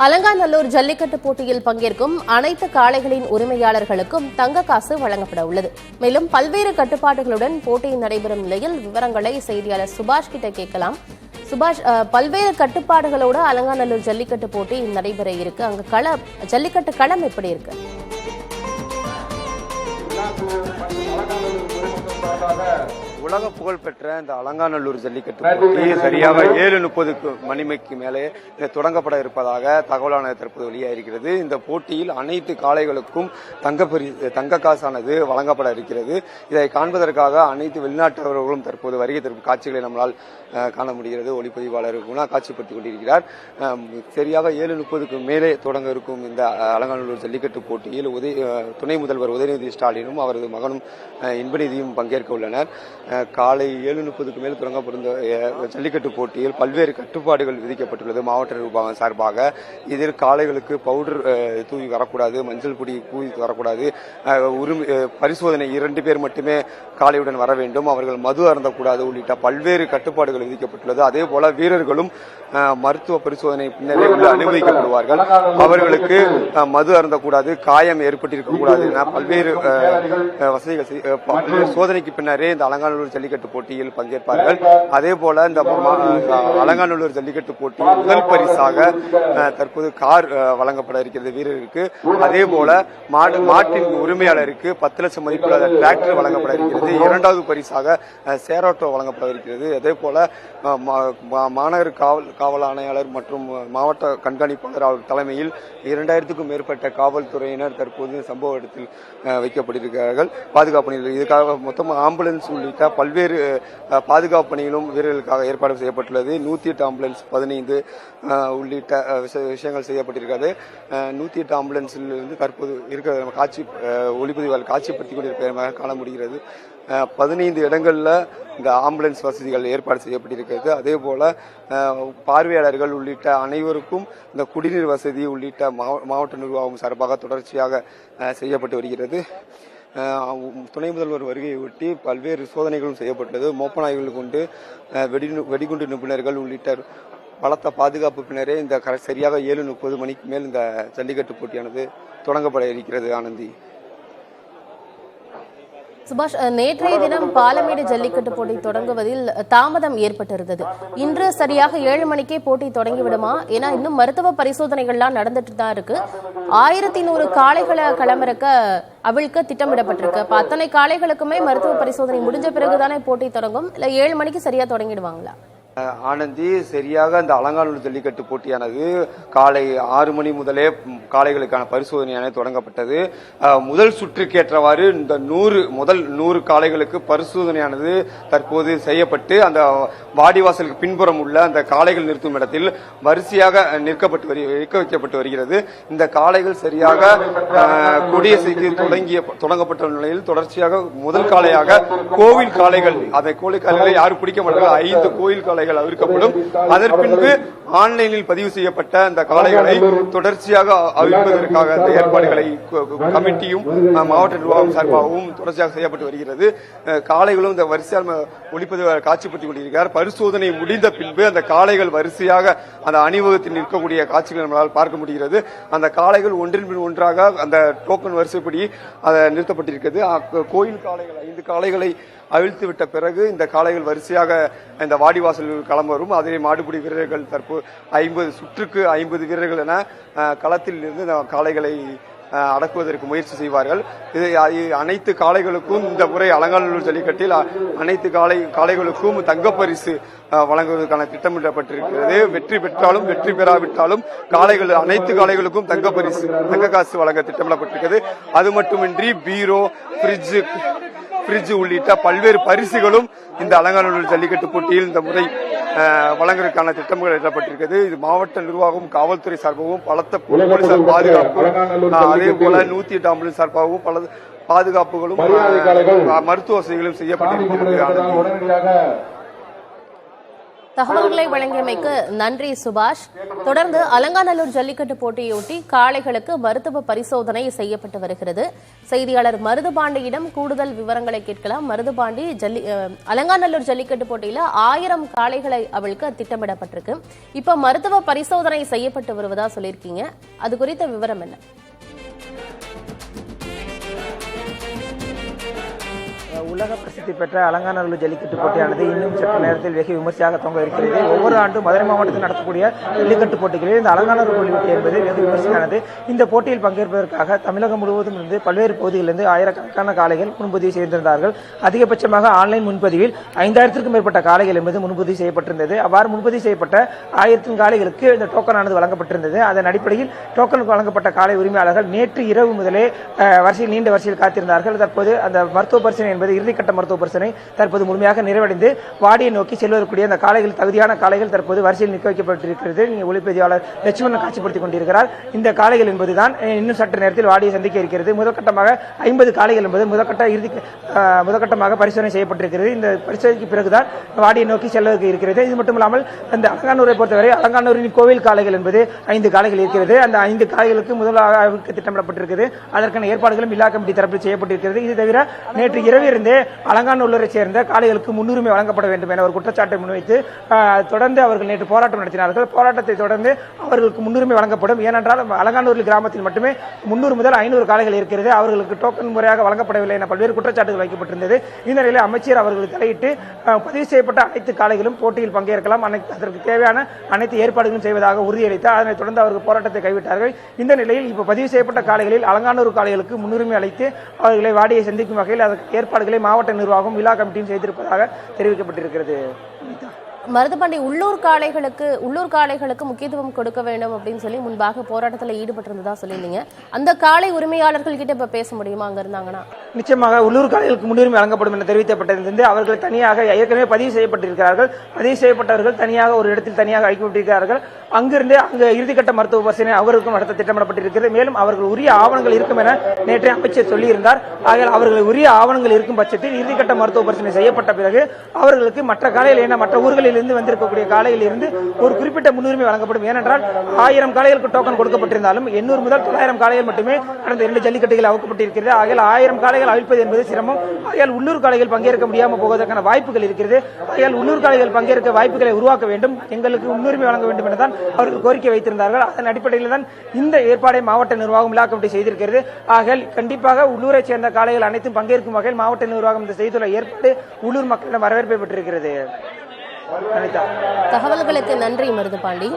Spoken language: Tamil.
அலங்காநல்லூர் ஜல்லிக்கட்டு போட்டியில் பங்கேற்கும் அனைத்து காளைகளின் உரிமையாளர்களுக்கும் தங்க காசு வழங்கப்பட உள்ளது மேலும் பல்வேறு கட்டுப்பாடுகளுடன் போட்டி நடைபெறும் நிலையில் விவரங்களை செய்தியாளர் சுபாஷ் கிட்ட கேட்கலாம் சுபாஷ் அஹ், பல்வேறு கட்டுப்பாடுகளோட அலங்காநல்லூர் ஜல்லிக்கட்டு போட்டி நடைபெற இருக்கு அங்க கள ஜல்லிக்கட்டு களம் எப்படி இருக்கு உலக புகழ் பெற்ற இந்த அலங்காநல்லூர் ஜல்லிக்கட்டு போட்டி சரியாக ஏழு முப்பதுக்கு மணிமைக்கு மேலே தொடங்கப்பட இருப்பதாக தகவலானது தற்போது வெளியாயிருக்கிறது இந்த போட்டியில் அனைத்து காளைகளுக்கும் தங்க தங்க காசானது வழங்கப்பட இருக்கிறது. இதை காண்பதற்காக அனைத்து வெளிநாட்டவர்களும் தற்போது வருகை தரும் காட்சிகளை நம்மளால் காண முடிகிறது. ஒளிப்பதிவாளர் குணா காட்சிப்படுத்திக் கொண்டிருக்கிறார். சரியாக ஏழு முப்பதுக்கு மேலே தொடங்க இருக்கும் இந்த அலங்காநல்லூர் ஜல்லிக்கட்டு போட்டியில் உதய துணை முதல்வர் உதயநிதி ஸ்டாலினும் அவரது மகனும் இன்பநிதியும் பங்கேற்க உள்ளனர். காலை ஏழு முப்பதுக்கு மேல் தொடங்கப்படும் ஜல்லிக்கட்டு போட்டியில் பல்வேறு கட்டுப்பாடுகள் விதிக்கப்பட்டுள்ளது மாவட்ட நிர்வாகம் சார்பாக. இதில் காளைகளுக்கு பவுடர் தூவி வரக்கூடாது மஞ்சள் பொடி தூவி வரக்கூடாது. உரிமை பரிசோதனை இரண்டு பேர் மட்டுமே காளையுடன் வர வேண்டும். அவர்கள் மது அருந்தக்கூடாது உள்ளிட்ட பல்வேறு கட்டுப்பாடுகள் விதிக்கப்பட்டுள்ளது. அதே போல வீரர்களும் மருத்துவ பரிசோதனை பின்னரே உள்ள அனுமதிக்கப்படுவார்கள். அவர்களுக்கு மது அருந்தக்கூடாது காயம் ஏற்பட்டிருக்கக்கூடாது என பல்வேறு வசதிகள் சோதனைக்கு பின்னரே இந்த அலங்காநல்லூர் ஜல்லிக்கட்டு போட்டியில் பங்கேற்பார்கள். அதே போல இந்த அலங்காநல்லூர் ஜல்லிக்கட்டு போட்டி முதல் பரிசாக தற்போது கார் வழங்கப்பட இருக்கிறது வீரருக்கு. அதே போல மாடு மாட்டின் உரிமையாளருக்கு பத்து லட்சம் மதிப்புள்ள டிராக்டர் வழங்கப்பட இருக்கிறது. இரண்டாவது பரிசாக அஹ், சேரோட்டோ வழங்கப்பட இருக்கிறது. அதே போல மா- மா- மாநகர காவல் காவல் ஆணையாளர் மற்றும் மாவட்ட கண்காணிப்பாளர் அவர் தலைமையில் இரண்டாயிரத்துக்கும் மேற்பட்ட காவல்துறையினர் தற்போது சம்பவ இடத்தில் வைக்கப்பட்டிருக்கிறார்கள். பாதுகாப்பு இதுக்காக மொத்தம் ஆம்புலன்ஸ் உள்ளிட்ட பல்வேறு பாதுகாப்பு பணிகளும் வீரர்களுக்காக ஏற்பாடு செய்யப்பட்டுள்ளது. நூத்தி எட்டு ஆம்புலன்ஸ் பதினைந்து உள்ளிட்ட விஷயங்கள் செய்யப்பட்டிருக்கிறது. நூற்றி நூத்தி எட்டு ஆம்புலன்ஸில் வந்து தற்போது இருக்கிற நம்ம காட்சி அஹ், ஒளிப்பதிவால் காட்சிப்படுத்திக் கொண்டிருப்பதாக காண முடிகிறது. பதினைந்து இடங்களில் இந்த ஆம்புலன்ஸ் வசதிகள் ஏற்பாடு செய்யப்பட்டிருக்கிறது. அதே போல பார்வையாளர்கள் உள்ளிட்ட அனைவருக்கும் இந்த குடிநீர் வசதி உள்ளிட்ட மாவட்ட நிர்வாகம் சார்பாக தொடர்ச்சியாக செய்யப்பட்டு வருகிறது. துணை முதல்வர் வருகையை ஒட்டி பல்வேறு சோதனைகளும் செய்யப்பட்டது. மோப்பநாய்கள் கொண்டு வெடி- வெடிகுண்டு நிபுணர்கள் உள்ளிட்ட பலத்த பாதுகாப்பு பின்னரே இந்த சரியாக ஏழு முப்பது மணிக்கு மேல் இந்த ஜல்லிக்கட்டு போட்டியானது தொடங்கப்பட இருக்கிறது ஆனந்தி. சுபாஷ் நேற்றைய தினம் பாலமேடு ஜல்லிக்கட்டு போட்டி தொடங்குவதில் தாமதம் ஏற்பட்டிருந்தது. இன்று சரியாக ஏழு மணிக்கே போட்டி தொடங்கிவிடுமா? ஏன்னா இன்னும் மருத்துவ பரிசோதனைகள்லாம் நடந்துட்டு தான் இருக்கு. ஆயிரத்தி நூறு காளைகளை களமிறக்க அவிழ்க்க திட்டமிடப்பட்டிருக்கு. அப்ப அத்தனை காளைகளுக்குமே மருத்துவ பரிசோதனை முடிஞ்ச பிறகுதானே போட்டி தொடங்கும்? இல்ல ஏழு மணிக்கு சரியா தொடங்கிடுவாங்களா? ஆனந்தி சரியாக அந்த அலங்காநல்லூர் ஜல்லிக்கட்டு போட்டியானது காலை ஆறு மணி முதலே காளைகளுக்கான பரிசோதனையானது தொடங்கப்பட்டது. முதல் சுற்றுக்கேற்றவாறு இந்த நூறு முதல் நூறு காளைகளுக்கு பரிசோதனையானது தற்போது செய்யப்பட்டு அந்த வாடிவாசலுக்கு பின்புறம் உள்ள அந்த காளைகள் நிறுத்தும் இடத்தில் வரிசையாக நிற்கப்பட்டு வரி நிற்க வைக்கப்பட்டு வருகிறது. இந்த காளைகள் சரியாக அஹ், கொடியசைக்கு தொடங்கிய தொடங்கப்பட்ட நிலையில் தொடர்ச்சியாக முதல் காளையாக கோவில் காளைகள் அதை கோவில் காளைகளை யாரும் பிடிக்க மாட்டார்கள். ஐந்து கோயில் காளைகள் காளைகள் அவிழ்க்கப்படும் அதன் ஆன்லைனில் பதிவு செய்யப்பட்ட அந்த காளைகளை தொடர்ச்சியாக அவிழ்ப்பதற்காக அந்த ஏற்பாடுகளை கமிட்டியும் மாவட்ட நிர்வாகம் சார்பாகவும் தொடர்ச்சியாக செய்யப்பட்டு வருகிறது. காளைகளும் இந்த வரிசையால் நம்ம காட்சிப்படுத்திக் கொண்டிருக்கிறார். பரிசோதனை முடிந்த பின்பு அந்த காளைகள் வரிசையாக அந்த அணிவகுத்தில் நிற்கக்கூடிய காட்சிகள் நம்மளால் பார்க்க முடிகிறது. அந்த காளைகள் ஒன்றின் பின் ஒன்றாக அந்த டோக்கன் வரிசைப்படி அதை நிறுத்தப்பட்டிருக்கிறது. கோயில் காளைகள் ஐந்து காளைகளை அவிழ்த்து விட்ட பிறகு இந்த காளைகள் வரிசையாக இந்த வாடிவாசல் களம் வரும். அதிலே மாடுபிடி வீரர்கள் தற்போது ஐம்பது சுற்றுக்கு ஐம்பது வீரர்கள் என களத்தில் இருந்து இந்த காளைகளை அடக்குவதற்கு முயற்சி செய்வார்கள். இது அனைத்து காளைகளுக்கும் இந்த முறை அலங்காநல்லூர் ஜல்லிக்கட்டில் அனைத்து காளை காளைகளுக்கும் தங்கப்பரிசு வழங்குவதற்கான திட்டமிடப்பட்டிருக்கிறது. வெற்றி பெற்றாலும் வெற்றி பெறாவிட்டாலும் காளைகள் அனைத்து காளைகளுக்கும் தங்கப்பரிசு தங்க காசு வழங்க திட்டமிடப்பட்டிருக்கிறது. அது மட்டுமின்றி பீரோ ஃப்ரிட்ஜு பிரிட்ஜ் உள்ளிட்ட பல்வேறு பரிசுகளும் இந்த அலங்காநல்லூர் ஜல்லிக்கட்டு போட்டியில் இந்த முறை வழங்குவதற்கான திட்டங்கள் எழுதப்பட்டிருக்கிறது இது மாவட்ட நிர்வாகம் காவல்துறை சார்பாகவும் பலத்த போலீசார் பாதுகாப்பு அதே போல நூத்தி எட்டு ஆம்புலன்ஸ் சார்பாகவும் பல பாதுகாப்புகளும் மருத்துவ வசதிகளும் செய்யப்பட்டிருக்கிறது. தகவல்களை வழங்கியமைக்கு நன்றி சுபாஷ். தொடர்ந்து அலங்காநல்லூர் ஜல்லிக்கட்டு போட்டியொட்டி காளைகளுக்கு மருத்துவ பரிசோதனை செய்யப்பட்டு வருகிறது. செய்தியாளர் மருதுபாண்டியிடம் கூடுதல் விவரங்களை கேட்கலாம். மருதுபாண்டி ஜல்லி அஹ், அலங்காநல்லூர் ஜல்லிக்கட்டு போட்டியில ஆயிரம் காளைகளை அவளுக்கு திட்டமிடப்பட்டிருக்கு. இப்ப மருத்துவ பரிசோதனை செய்யப்பட்டு வருவதா சொல்லியிருக்கீங்க. அது குறித்த விவரம் என்ன? உலக பிரசித்தி பெற்ற அலங்காநல்லூர் ஜல்லிக்கட்டு போட்டியானது இன்னும் சற்று நேரத்தில் வெகு விமர்சையாக தொங்க இருக்கிறது. ஒவ்வொரு ஆண்டும் மதுரை மாவட்டத்தில் நடத்தக்கூடிய ஜல்லிக்கட்டு போட்டிகளில் இந்த அலங்காநல்லூர் கொள்ளிவட்டி என்பது வெகு விமர்சையானது. இந்த போட்டியில் பங்கேற்பதற்காக தமிழகம் முழுவதும் இருந்து பல்வேறு பகுதிகளிலிருந்து ஆயிரக்கணக்கான காளைகள் முன்பதிவு செய்திருந்தார்கள். அதிகபட்சமாக ஆன்லைன் முன்பதிவில் ஐந்தாயிரத்திற்கும் மேற்பட்ட காளைகள் என்பது முன்பதிவு செய்யப்பட்டிருந்தது. அவ்வாறு முன்பதிவு செய்யப்பட்ட ஆயிரத்தின் காளைகளுக்கு இந்த டோக்கனானது வழங்கப்பட்டிருந்தது. அதன் அடிப்படையில் டோக்கன் வழங்கப்பட்ட காளை உரிமையாளர்கள் நேற்று இரவு முதலே வரிசையில் நீண்ட வரிசையில் காத்திருந்தார்கள். தற்போது அந்த மருத்துவ பரிசீலனை என்பது இறுதிக்கட்ட மருத்துவ பரிசோதனை தற்போது முழுமையாக நிறைவடைந்து வாடியை நோக்கி செல்வதற்குரிய அந்த காளைகள் தகுதியான காளைகள் தற்போது வரிசையில் நிற்க வைக்கப்பட்டிருக்கிறது. நீங்க ஒளிப்பதிவாளர் லட்சுமணன் காட்சிப்படுத்திக் கொண்டிருக்கிறார். இந்த காளைகள் என்பதுதான் இன்னும் சற்று நேரத்தில் வாடியை சந்திக்க இருக்கிறது. முதற்கட்டமாக ஐம்பது காளைகள் என்பது முதற்கட்ட இறுதி முதற்கட்டமாக பரிசோதனை செய்யப்பட்டிருக்கிறது. இந்த பரிசோதனைக்கு பிறகுதான் வாடியை நோக்கி செல்வதற்கு இருக்கிறது. இது மட்டும் இல்லாமல் அந்த அலங்கானூரை பொறுத்தவரை அலங்கானூரின் கோவில் காளைகள் என்பது ஐந்து காளைகள் இருக்கிறது. அந்த ஐந்து காளைகளுக்கு முதலாக திட்டமிடப்பட்டிருக்கிறது. அதற்கான ஏற்பாடுகளும் இலா கமிட்டி தரப்பில் செய்யப்பட்டிருக்கிறது. இது தவிர நேற்று இரவு இருந்தே அலங்காநல்லூரை சேர்ந்த காளைகளுக்கு முன்னுரிமை வழங்கப்பட வேண்டும் என ஒரு குற்றச்சாட்டை முன்வைத்து தொடர்ந்து அவர்கள் நேற்று போராட்டம் நடத்தினார்கள். போராட்டத்தை தொடர்ந்து அவர்களுக்கு முன்னுரிமை வழங்கப்படும். ஏனென்றால் அலங்காநல்லூர் கிராமத்தில் மட்டுமே முன்னூறு முதல் ஐநூறு காளைகள் இருக்கிறது. அவர்களுக்கு டோக்கன் முறையாக வழங்கப்படவில்லை என பல்வேறு குற்றச்சாட்டுகள் வைக்கப்பட்டிருந்தது. இந்த நிலையில் அமைச்சர் அவர்கள் தலையிட்டு பதிவு செய்யப்பட்ட அனைத்து காளைகளும் போட்டியில் பங்கேற்கலாம். அனைத்து அதற்கு தேவையான அனைத்து ஏற்பாடுகளும் செய்வதாக உறுதியளித்தார். அதனைத் தொடர்ந்து அவர்கள் போராட்டத்தை கைவிட்டார்கள். இந்த நிலையில் இப்போ பதிவு செய்யப்பட்ட காளைகளில் அலங்கானூர் காளைகளுக்கு முன்னுரிமை அளித்து அவர்களை வாடியை சந்திக்கும் வகையில் அதற்கு ஏற்பாடுகளை மாவட்ட நிர்வாகம் விழா கமிட்டியும் செய்திருப்பதாக தெரிவிக்கப்பட்டிருக்கிறது. மருதுபாண்டி உள்ளூர் காளைகளுக்கு உள்ளூர் காளைகளுக்கு முக்கியத்துவம் கொடுக்க வேண்டும் அப்படின்னு சொல்லி முன்பாக போராட்டத்தில் ஈடுபட்டிருந்ததா சொல்லியிருந்தீங்க. அந்த காளை உரிமையாளர்கள் கிட்ட இப்ப பேச முடியுமா? அங்க இருந்தாங்கன்னா? நிச்சயமாக உள்ளூர் காளைகளுக்கு முன்னுரிமை வழங்கப்படும் என தெரிவிக்கப்பட்டிருந்து அவர்கள் தனியாக ஏற்கனவே பதிவு செய்யப்பட்டிருக்கிறார்கள். பதிவு செய்யப்பட்டவர்கள் தனியாக ஒரு இடத்தில் தனியாக வைக்கப்பட்டிருக்கிறார்கள் அங்கிருந்து அங்கு இறுதிக்கட்ட மருத்துவ பரிசீலனை அவர்களுக்கும் நடத்த திட்டமிடப்பட்டிருக்கிறது. மேலும் அவர்கள் உரிய ஆவணங்கள் இருக்கும் என நேற்றைய அமைச்சர் சொல்லியிருந்தார். ஆகையால் அவர்கள் உரிய ஆவணங்கள் இருக்கும் பட்சத்தில் இறுதிக்கட்ட மருத்துவ பரிசீலனை செய்யப்பட்ட பிறகு அவர்களுக்கு மற்ற காலையில் என்ன மற்ற ஊர்களில் இருந்து வந்திருக்கக்கூடிய காலையில் இருந்து ஒரு குறிப்பிட்ட முன்னுரிமை வழங்கப்படும். ஏனென்றால் ஆயிரம் காளைகளுக்கு டோக்கன் கொடுக்கப்பட்டிருந்தாலும் எண்ணூறு முதல் தொள்ளாயிரம் காளைகள் மட்டுமே கடந்த இரண்டு ஜல்லிக்கட்டுகள் அவுக்கப்பட்டிருக்கிறது. ஆகையால் ஆயிரம் காளைகள் அழிப்பது என்பது சிரமம். ஆகையால் உள்ளூர் காளைகள் பங்கேற்க முடியாமல் போவதற்கான வாய்ப்புகள் இருக்கிறது. ஆகையால் உள்ளூர் காளைகள் பங்கேற்க வாய்ப்புகளை உருவாக்க வேண்டும். எங்களுக்கு முன்னுரிமை வழங்க வேண்டும் என்றுதான் அவர்கள் கோரிக்கை வைத்திருந்தார்கள். அதன் அடிப்படையில் தான் இந்த ஏற்பாடை மாவட்ட நிர்வாகம் விழா கமிட்டி செய்திருக்கிறது. ஆகையால் கண்டிப்பாக உள்ளூரை சேர்ந்த காளைகள் அனைத்தும் பங்கேற்கும் வகையில் மாவட்ட நிர்வாகம் இந்த செய்துள்ள ஏற்பாடு உள்ளூர் மக்களிடம் வரவேற்பை பெற்றிருக்கிறது. தகவல்களுக்கு நன்றி மருதுபாண்டி.